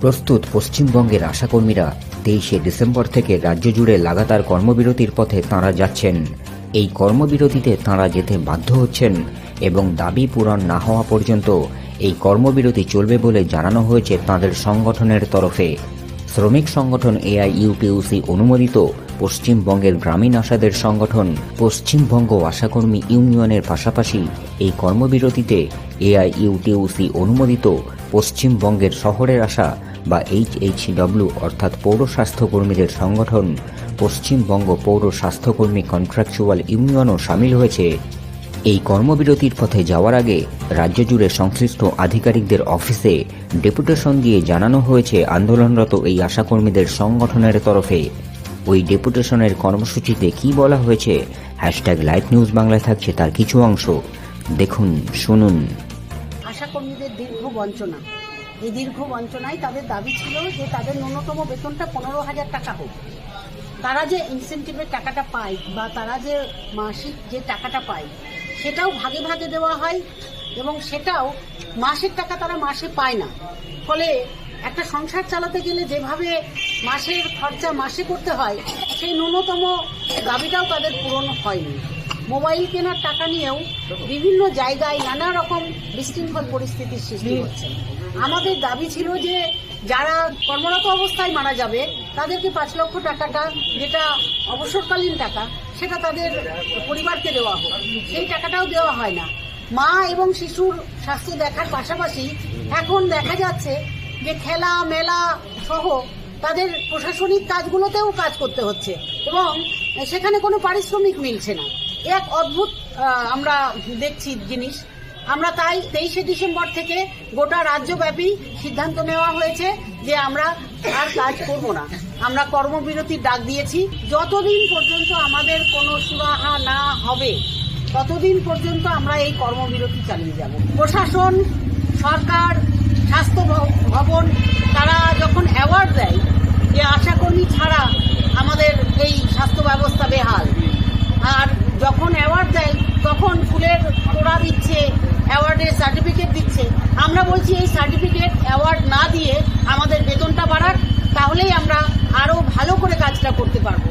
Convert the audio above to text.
প্রস্তুত পশ্চিমবঙ্গের আশাকর্মীরা তেইশে ডিসেম্বর থেকে রাজ্য জুড়ে লাগাতার কর্মবিরতির পথে তাঁরা যাচ্ছেন। এই কর্মবিরতিতে তাঁরা যেতে বাধ্য হচ্ছেন এবং দাবি পূরণ না হওয়া পর্যন্ত এই কর্মবিরতি চলবে বলে জানানো হয়েছে তাঁদের সংগঠনের তরফে। শ্রমিক সংগঠন এআইইউপিউসি অনুমোদিত পশ্চিমবঙ্গের গ্রামীণ আশাদের সংগঠন পশ্চিমবঙ্গ আশাকর্মী ইউনিয়নের পাশাপাশি এই কর্মবিরতিতে এআইইউটিউসি অনুমোদিত পশ্চিমবঙ্গের শহরের আশা বা এইচএইচডব্লিউ অর্থাৎ পৌর স্বাস্থ্যকর্মীদের সংগঠন, পশ্চিমবঙ্গ পৌর স্বাস্থ্যকর্মী কন্ট্রাকচুয়াল ইউনিয়নও সামিল হয়েছে। এই কর্মবিরতির পথে যাওয়ার আগে রাজ্য জুড়ে সংশ্লিষ্ট আধিকারিকদের অফিসে ডেপুটেশন দিয়ে জানানো হয়েছে আন্দোলনরত এই আশাকর্মীদের সংগঠনের তরফে। ওই ডেপুটেশনের কর্মসূচিতে কি বলা হয়েছে? হ্যাশট্যাগ লাইভ নিউজ বাংলায় থাকছে তার কিছু অংশ। দেখুন, শুনুন। আশাকর্মীদের দীর্ঘ বঞ্চনা। এই দীর্ঘ বঞ্চনায় তাদের দাবি ছিল যে তাদের ন্যূনতম বেতনটা পনেরো হাজার টাকা হোক। তারা যে ইনসেন্টিভের টাকাটা পায় বা তারা যে মাসিক যে টাকাটা পায় সেটাও ভাগে ভাগে দেওয়া হয় এবং সেটাও মাসের টাকা তারা মাসে পায় না। ফলে একটা সংসার চালাতে গেলে যেভাবে মাসের খরচা মাসে করতে হয়, সেই ন্যূনতম দাবিটাও তাদের পূরণ হয়নি। মোবাইল কেনার টাকা নিয়েও বিভিন্ন জায়গায় নানা রকম বিশৃঙ্খল পরিস্থিতির সৃষ্টি হচ্ছে। আমাদের দাবি ছিল যে যারা কর্মরত অবস্থায় মারা যাবে তাদেরকে পাঁচ লক্ষ টাকাটা যেটা অবসরকালীন টাকা সেটা তাদের পরিবারকে দেওয়া হোক। সেই টাকাটাও দেওয়া হয় না। মা এবং শিশুর স্বাস্থ্য দেখার পাশাপাশি এখন দেখা যাচ্ছে যে খেলা মেলা সহ তাদের প্রশাসনিক কাজগুলোতেও কাজ করতে হচ্ছে এবং সেখানে কোনো পারিশ্রমিক মিলছে না। এক অদ্ভুত আমরা দেখছি জিনিস। আমরা তাই তেইশে ডিসেম্বর থেকে গোটা রাজ্যব্যাপী সিদ্ধান্ত নেওয়া হয়েছে যে আমরা আর কাজ করব না। আমরা কর্মবিরতির ডাক দিয়েছি। যতদিন পর্যন্ত আমাদের কোনো সুরাহা না হবে, ততদিন পর্যন্ত আমরা এই কর্মবিরতি চালিয়ে যাব। প্রশাসন, সরকার, স্বাস্থ্য ভবন, তারা যখন অ্যাওয়ার্ড দেয় যে আশাকর্মী ছাড়া আমাদের এই স্বাস্থ্য ব্যবস্থা বেহাল আর যখন অ্যাওয়ার্ড দেয়, তখন ফুলের তোড়া দিচ্ছে অ্যাওয়ার্ডের সার্টিফিকেট দিচ্ছে। আমরা বলছি, এই সার্টিফিকেট অ্যাওয়ার্ড না দিয়ে আমাদের বেতনটা বাড়ার তাহলেই আমরা আরও ভালো করে কাজটা করতে পারব।